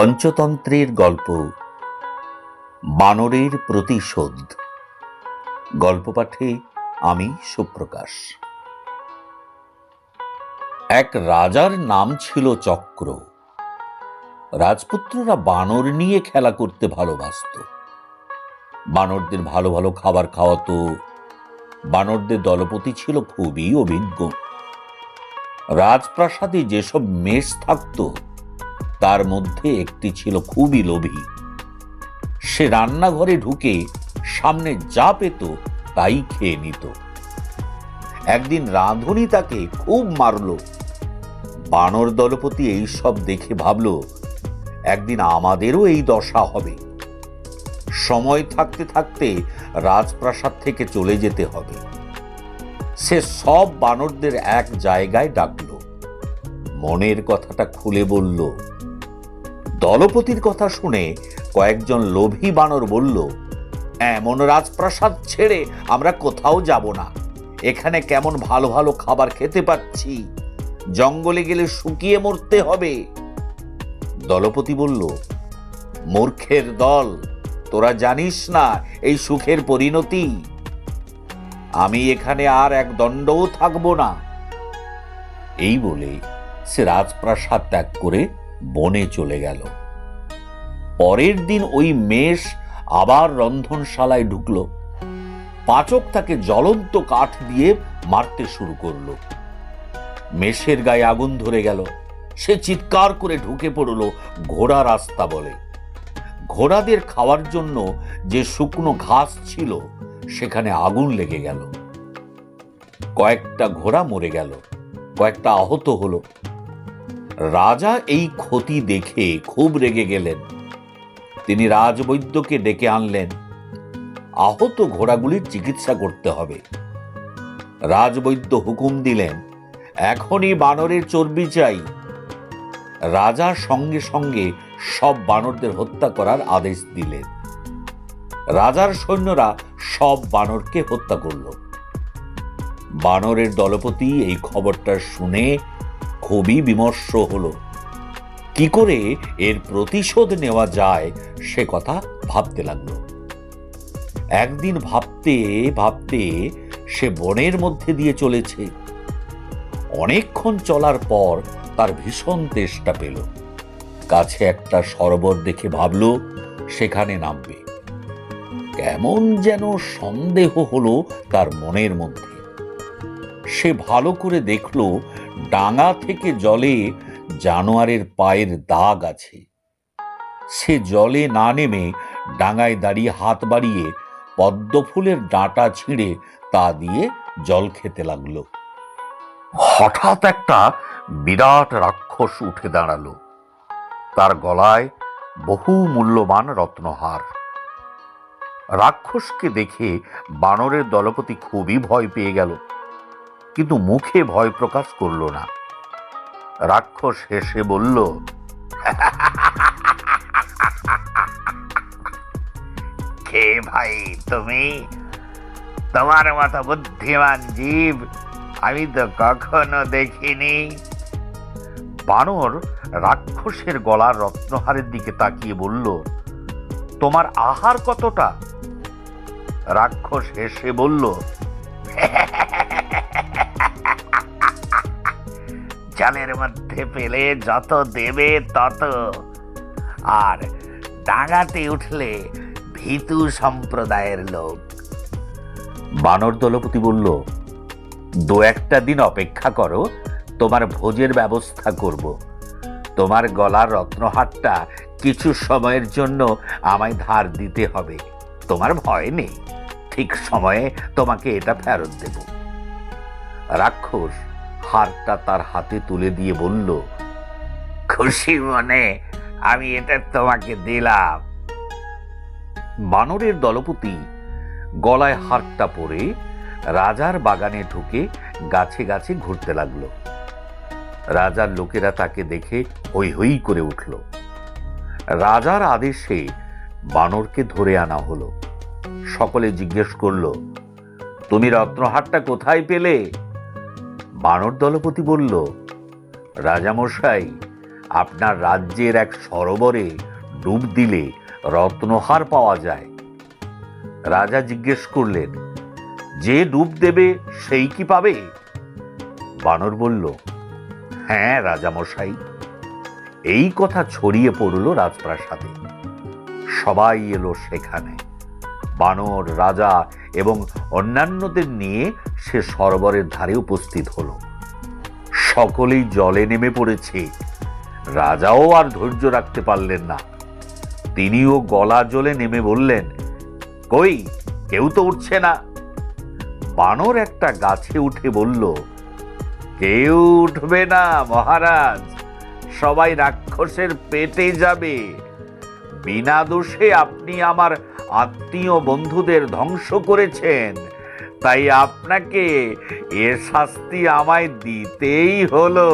পঞ্চতন্ত্রের গল্প। বানরের প্রতিশোধ। গল্প পাঠে আমি সুপ্রকাশ। এক রাজার নাম ছিল চক্র। রাজপুত্ররা বানর নিয়ে খেলা করতে ভালোবাসত। বানরদের ভালো ভালো খাবার খাওয়াতো। বানরদের দলপতি ছিল খুবই অভিজ্ঞ। রাজপ্রাসাদে যেসব মেষ থাকতো তার মধ্যে একটি ছিল খুবই লোভী। সে রান্নাঘরে ঢুকে সামনে যা পেত তাই খেয়ে নিত। একদিন রাঁধুনি তাকে খুব মারল। বানর দলপতি এই সব দেখে ভাবল, একদিন আমাদেরও এই দশা হবে। সময় থাকতে থাকতে রাজপ্রাসাদ থেকে চলে যেতে হবে। সে সব বানরদের এক জায়গায় ডাকলো। মনের কথাটা খুলে বলল দলপতির কথা শুনে কয়েকজন লোভী বানর বলল, এমন রাজপ্রাসাদ ছেড়ে আমরা কোথাও যাব না। এখানে কেমন ভালো ভালো খাবার খেতে পাচ্ছি। জঙ্গলে গেলে শুকিয়ে মরতে হবে। দলপতি বলল, মূর্খের দল, তোরা জানিস না এই সুখের পরিণতি? আমি এখানে আর এক দণ্ডও থাকব না। এই বলে সে রাজপ্রাসাদ ত্যাগ করে বনে চলে গেল। পরের দিন ওই মেষ আবার রন্ধনশালায় ঢুকল। পাচক তাকে জ্বলন্ত কাঠ দিয়ে মারতে শুরু করল। মেষের গায়ে আগুন ধরে গেল। সে চিৎকার করে ঢুকে পড়ল ঘোড়া রাস্তা বলে। ঘোড়াদের খাওয়ার জন্য যে শুকনো ঘাস ছিল, সেখানে আগুন লেগে গেল। কয়েকটা ঘোড়া মরে গেল, কয়েকটা আহত হলো। রাজা এই ক্ষতি দেখে খুব রেগে গেলেন। তিনি রাজবৈদ্যকে ডেকে আনলেন। আহত ঘোড়াগুলির চিকিৎসা করতে হবে। রাজবৈদ্য হুকুম দিলেন, এখনই বানরের চর্বি চাই। রাজা সঙ্গে সঙ্গে সব বানরদের হত্যা করার আদেশ দিলেন। রাজার সৈন্যরা সব বানরকে হত্যা করল। বানরের দলপতি এই খবরটা শুনে খুবই বিমর্ষ হলো। কি করে এর প্রতিশোধ নেওয়া যায় সে কথা ভাবতে লাগল। একদিন ভাবতে ভাবতে সে বনের মধ্যে দিয়ে চলেছে। অনেকক্ষণ চলার পর তার ভীষণ তেষ্টা পেল। কাছে একটা সরোবর দেখে ভাবল, সেখানে নামবে। কেমন যেন সন্দেহ হলো তার মনের মধ্যে। সে ভালো করে দেখল ডাঙা থেকে জলে জানোয়ারের পায়ের দাগ আছে। সে জলে না নেমে ডাঙায় দাঁড়িয়ে হাত বাড়িয়ে পদ্মফুলের ডাঁটা ছিঁড়ে তা দিয়ে জল খেতে লাগল। হঠাৎ একটা বিরাট রাক্ষস উঠে দাঁড়াল। তার গলায় বহু মূল্যবান রত্নহার। রাক্ষসকে দেখে বানরের দলপতি খুবই ভয় পেয়ে গেল। কিন্তু মুখে ভয় প্রকাশ করল না। রাক্ষস হেসে বলল কে ভাই, তুমি তোমার মতো বুদ্ধিমান জীব আমি তো কখনো দেখিনি। বানর রাক্ষসের গলার রত্নহারের দিকে তাকিয়ে বলল, তোমার আহার কতটা? রাক্ষস হেসে বলল জলের মধ্যে পেলে যত দেবে তত। আর ডাঙাতে উঠলে ভীতু সম্প্রদায়ের লোক। বানর দলপতি বলল, দু একটা দিন অপেক্ষা করো, তোমার ভোজের ব্যবস্থা করব। তোমার গলার রত্নহারটা কিছু সময়ের জন্য আমায় ধার দিতে হবে। তোমার ভয় নেই। ঠিক সময়ে তোমাকে এটা ফেরত দেব। রাক্ষস হারটা তার হাতে তুলে দিয়ে বলল, খুশি মনে, আমি এটা তোমাকে দিলাম। বানরের দলপতি গলায় হারটা পরে রাজার বাগানে ঢুকে গাছে গাছে ঘুরতে লাগল। রাজার লোকেরা তাকে দেখে হই হই করে উঠল। রাজার আদেশে বানরকে ধরে আনা হলো। সকলে জিজ্ঞেস করল, তুমি রত্নহারটা কোথায় পেলে? বানর দলপতি বলল, রাজামশাই, আপনার রাজ্যের এক সরোবরে ডুব দিলে রত্নহার পাওয়া যায়। রাজা জিজ্ঞেস করলেন, যে ডুব দেবে সেই কি পাবে? বানর বলল হ্যাঁ রাজামশাই। এই কথা ছড়িয়ে পড়ল রাজপ্রাসাদে। সবাই এলো সেখানে। বানর, রাজা এবং অন্যান্যদের নিয়ে সে সরোবরের ধারে উপস্থিত হলো। সকলেই জলে নেমে পড়েছে। রাজাও আর ধৈর্য রাখতে পারলেন না। তিনিও গলা জলে নেমে বললেন, কই, কেউ তো উঠছে না। বানর একটা গাছে উঠে বলল, কেউ উঠবে না, মহারাজ। সবাই রাক্ষসের পেটে যাবে। বিনা দোষে আপনি আমার আত্মীয় বন্ধুদের ধ্বংস করেছেন। তাই আপনাকে এ শাস্তি আমায় দিতেই হলো।